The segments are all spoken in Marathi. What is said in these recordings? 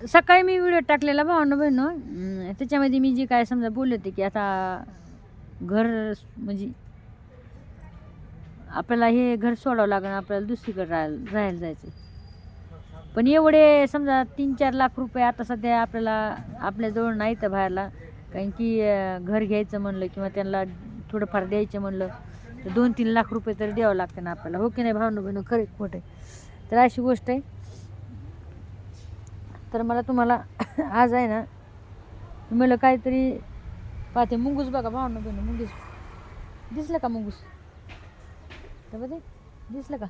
सकाळी मी व्हिडिओ टाकलेला भावना बहिण. त्याच्यामध्ये मी जे काय समजा बोलले होते की आता घर म्हणजे आपल्याला हे घर सोडावं लागणं आपल्याला दुसरीकडे राहायला राहायला जायचं पण एवढे समजा तीन चार लाख रुपये आता सध्या आपल्याला आपल्याजवळ नाही तर बाहेरला. कारण की घर घ्यायचं म्हणलं किंवा त्यांना थोडंफार द्यायचं म्हणलं तर दोन तीन लाख रुपये तरी द्यावं लागतं ना आपल्याला. हो की नाही भावनं बहिणं? खरे खोटं आहे. तर अशी गोष्ट आहे. तर मला तुम्हाला आज आहे ना मला काहीतरी पाहते. मुंगूस बघा भावना बहिणी मुंगूस. दिसलं का मुंगूस? तर बघ दिसलं का?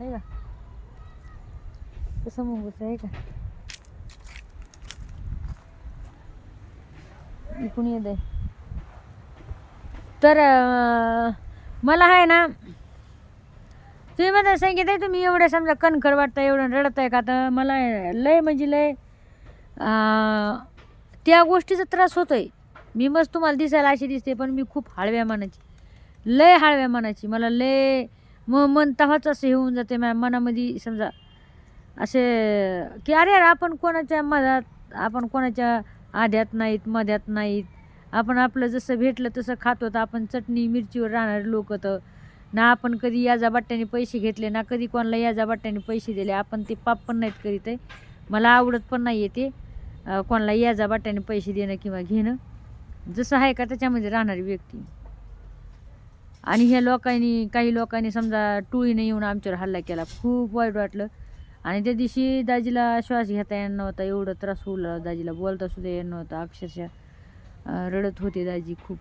आहे का? कसं मुंगूस आहे का? इकडून येत आहे. तर मला आहे ना तुम्ही मला सांगितलं तुम्ही एवढं समजा कणखर वाटतं एवढं रडत आहे का? तर मला लय म्हणजे लय त्या गोष्टीचा त्रास होतो आहे मी मस्त तुम्हाला दिसायला अशी दिसते पण मी खूप हळव्या मनाची. लय हळव्या मनाची. मला लय म मन तवाच असं हे होऊन जाते माझ्या मनामध्ये समजा असे की अरे यार आपण कोणाच्या मधात आपण कोणाच्या आध्यात नाहीत मध्यात नाहीत. आपण आपलं जसं भेटलं तसं खातो तर आपण चटणी मिरचीवर राहणारे लोक तर ना आपण कधी याजा बाट्ट्याने पैसे घेतले ना कधी कोणाला याजा बाट्ट्याने पैसे दिले आपण ते पाप पण नाहीत करीत आहे. मला आवडत पण नाही आहे ते कोणाला याजा बाट्ट्याने पैसे देणं किंवा घेणं. जसं आहे का त्याच्यामध्ये राहणारी व्यक्ती. आणि ह्या लोकांनी काही लोकांनी समजा टोळीने येऊन आमच्यावर हल्ला केला खूप वाईट वाटलं. आणि त्या दिवशी दाजीला श्वास घेता येणार नव्हता एवढं त्रास होऊ लागला. दाजीला बोलता सुद्धा येणार नव्हता. अक्षरशः रडत होते दाजी खूप.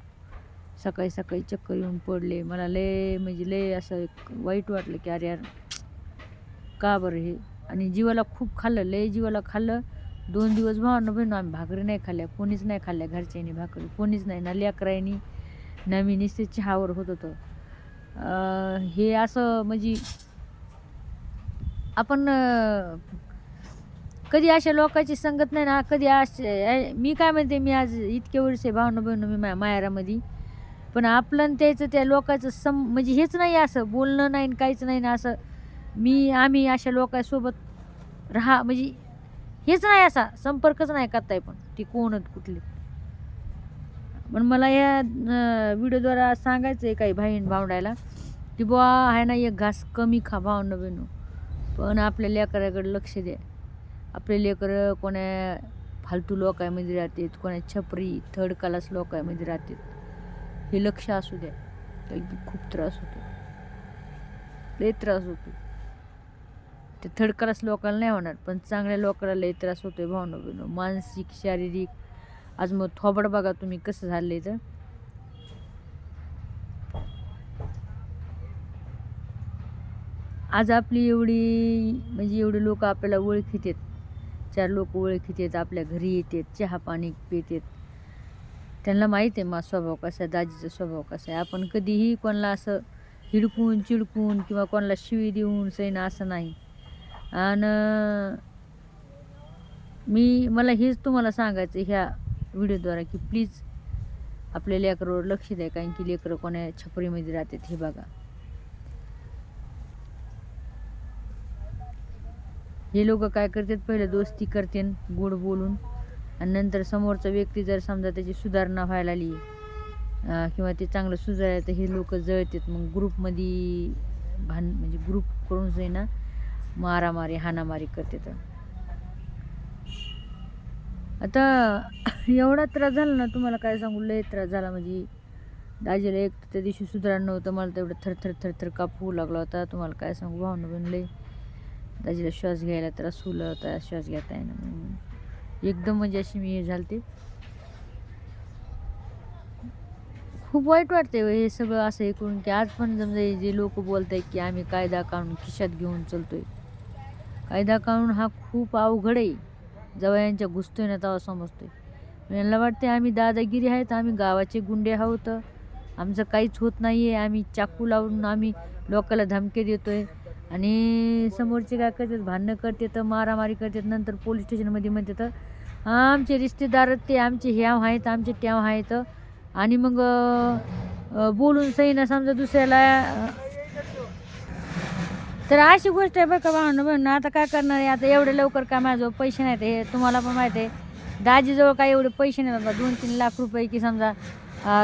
सकाळी सकाळी चक्कर येऊन पडले. मला लय म्हणजे लय असं एक वाईट वाटलं की अरे यार का बरं हे? आणि जीवाला खूप खाल्लं लय जीवाला खाल्लं. दोन दिवस भावानं बहिण आम्ही भाकरी नाही खाल्ल्या कोणीच नाही खाल्ल्या घरच्यांनी भाकरी कोणीच नाही ना लेकरायनी ना मी निस्ते चहावर होत होतं. हे असं म्हणजे आपण कधी अशा लोकांची संगत नाही ना कधी असे मी काय म्हणते मी आज इतके वर्षे भावना बहिण मी मा मायारामध्ये. पण आपलं आणि त्याचं त्या लोकांचं सम म्हणजे हेच नाही असं बोलणं नाही आणि काहीच नाही ना असं मी आम्ही अशा लोकांसोबत राहा म्हणजे हेच नाही असा संपर्कच नाही करताय पण ती कोण कुठली. पण मला या व्हिडिओद्वारा सांगायचं आहे काही बहीण भावंडायला की बुवा आहे ना एक घास कमी खा भावनं बहिणू. पण आपल्या लेकराकडे लक्ष द्या. आपले लेकरं कोण्या फालतू लोकांमध्ये राहतात कोण्या छपरी थर्ड क्लास लोकांमध्ये राहतात. हे लक्ष असू द्या. खूप त्रास होतो. लय त्रास होतो. ते थर्ड क्लास लोकांना नाही होणार पण चांगल्या लोकांना लय त्रास होतोय भावना बिनो मानसिक शारीरिक. आज मग थोबड बघा तुम्ही कसं झालंय तर. आज आपली एवढी म्हणजे एवढे लोक आपल्याला ओळखीत आहेत. चार लोक ओळखीत आहेत आपल्या घरी येतात चहा पाणी पितात त्यांना माहीत आहे मा स्वभाव कसा आहे दाजीचा स्वभाव कसा आहे. आपण कधीही कोणाला असं हिडकून चिडकून किंवा कोणाला शिवी देऊन सैन असं नाही. आणि मी मला हेच तुम्हाला सांगायचं ह्या व्हिडिओद्वारा की प्लीज आपल्या लेकरावर लक्ष द्या कारण की लेकरं कोणा छपरीमध्ये राहतात हे बघा. हे लोक काय करतात? पहिले दोस्ती करते गोड बोलून आणि नंतर समोरचा व्यक्ती जर समजा त्याची सुधारणा व्हायला आली किंवा ते चांगलं सुधारायला तर हे लोक जळतात. मग ग्रुपमध्ये भान म्हणजे ग्रुप करून जे ना मारामारी हाणामारी करतात. आता एवढा त्रास झाला ना तुम्हाला काय सांगू? लय त्रास झाला. म्हणजे दाजीला एक त्या दिवशी सुधारणं नव्हतं. मला तेवढं थरथर थरथर कापू लागला होता. तुम्हाला काय सांगू? भावना पण दाजीला श्वास घ्यायला त्रास होला होता. श्वास घेता येईना म्हणून. एकदम म्हणजे अशी मी हे झालते. खूप वाईट वाटते हो हे सगळं असं हे करून की आज पण समजा जे लोक बोलत आहेत की आम्ही कायदा काढून खिशात घेऊन चालतोय. कायदा काढून हा खूप अवघड आहे. जेव्हा यांच्या घुसतोय ना तेव्हा आहे यांना वाटते आम्ही दादागिरी आहेत आम्ही गावाचे गुंडे आहोत. आमचं काहीच होत नाही आहे आम्ही चाकू लावून आम्ही लोकाला धमके देतो आहे आणि समोरचे काय करतात? भांडणं करते तर मारामारी करतात नंतर पोलीस स्टेशनमध्ये म्हणते तर आमचे रिश्तेदार ते आमचे ह्याव आहेत आमचे त्याव आहेत. आणि मग बोलून सही ना समजा दुसऱ्याला तर अशी गोष्ट आहे बरं का भावना. बहिण आता काय करणार आहे? आता एवढे लवकर काय माझं पैसे नाहीत हे तुम्हाला पण माहिती आहे. दाजीजवळ काय एवढे पैसे नाही बाबा दोन तीन लाख रुपये की समजा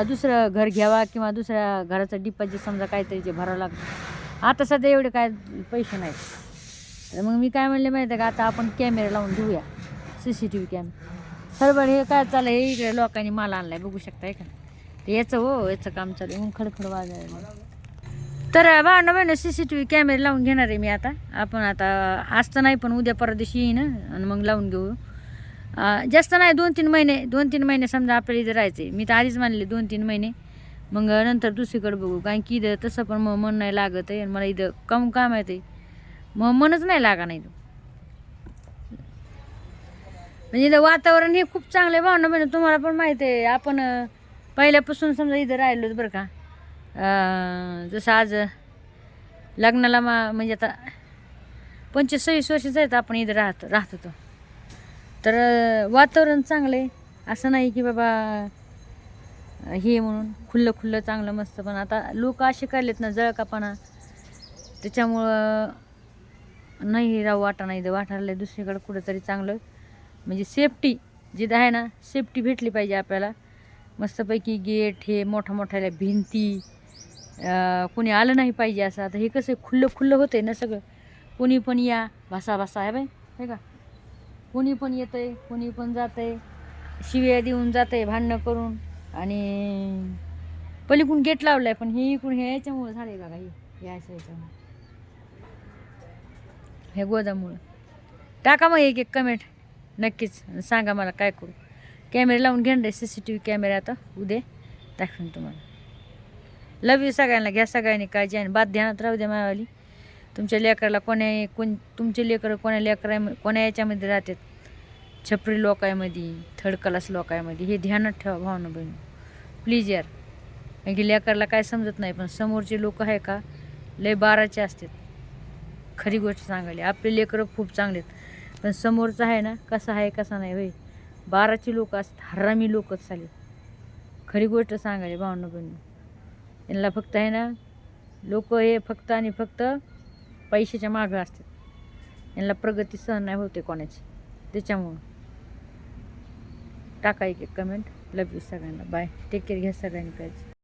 दुसरं घर घ्यावा किंवा दुसऱ्या घराचं डिपॉझिट समजा काहीतरी जे भरावं लागतं. आता सध्या एवढे काय पैसे नाहीत. तर मग मी काय म्हणले माहिती आहे का आता आपण कॅमेरा लावून देऊया. C C T V camera खरबड हे काय चाललं हे इकडे लोकांनी माल आणलाय बघू शकताय का तर याचं हो याचं काम चालू आहे. मग खडखड वाजायला तर भावना बहिण सी सी टी व्ही कॅमेरे लावून घेणार आहे मी आता. आपण आता आज तर नाही पण उद्या परवा दिवशी येईन आणि मग लावून घेऊ. जास्त नाही दोन तीन महिने दोन तीन महिने समजा आपल्याला इथं राहायचं आहे मी तर आधीच मानले दोन तीन महिने. मग नंतर दुसरीकडे बघू. कारण की इथं तसं पण मग मन नाही लागत आहे आणि मला इथं कम काम आहे ते. मग मनच नाही लागा नाही इथं. म्हणजे इथं वातावरण हे खूप चांगलं आहे भावना म्हणजे तुम्हाला पण माहीत आहे. आपण पहिल्यापासून समजा इथं राहिलो बरं का. जसं आज लग्नाला मा म्हणजे आता पंचवीस सव्वीस वर्षाचं आहेत आपण इथं राहत राहत होतो. तर वातावरण चांगलं आहे. असं नाही की बाबा हे म्हणून खुल्लं खुल्लं चांगलं मस्त पण आता लोक असे करलेत ना जळकापणा. त्याच्यामुळं नाही राहू वाटा नाही इथं वाटायला दुसरीकडे कुठंतरी चांगलं. म्हणजे सेफ्टी जिथं आहे ना सेफ्टी भेटली पाहिजे आपल्याला. मस्तपैकी गेट हे मोठ्या मोठ्याला भिंती कोणी आलं नाही पाहिजे असं. आता हे कसं खुल्लं खुल्लं होतं ना सगळं. कोणी पण या भासा भासा आहे बाई हे का? कोणी पण येतं आहे कोणी पण जातंय. शिव्या देऊन जातंय भांडणं करून. आणि पलीकडून गेट लावलाय पण हे इकडून हे याच्यामुळं झाले बघा हे असं याच्यामुळं. हे गोदामुळं. टाका मग एक एक कमेंट नक्कीच सांगा मला काय करू. कॅमेरे लावून घेणार C C T V camera आता. उद्या दाखवेन तुम्हाला. लव यू सगळ्यांना घ्या सगळ्यांनी काळजी आणि बाद ध्यानात राहू द्या मायावाली. तुमच्या लेकराला कोण्या कोण तुमचे लेकरं कोण्या लेकरा कोण्या याच्यामध्ये राहतात? छपरी लोकायमध्ये थर्ड क्लास लोकायमध्ये हे ध्यानात ठेवा भावना बहीण. प्लीज यार. कारण की लेकरला काय समजत नाही पण समोरचे लोक आहे का? लय बाराचे असतात. खरी गोष्ट सांगायला आपले लेकरं खूप चांगले आहेत. पण समोरचं आहे ना कसा आहे कसा नाही होय? बाराचे लोक असतात हरामी लोकच चालेल खरी गोष्ट सांगायली भावना बहिणी. यांना फक्त आहे ना लोक हे फक्त आणि फक्त पैशाच्या मागं असतात. यांना प्रगती सहन नाही होते कोणाची. त्याच्यामुळं. टाका एक एक कमेंट लव यू सगळ्यांना. बाय टेक केअर घ्या सगळ्यांनी काळजी.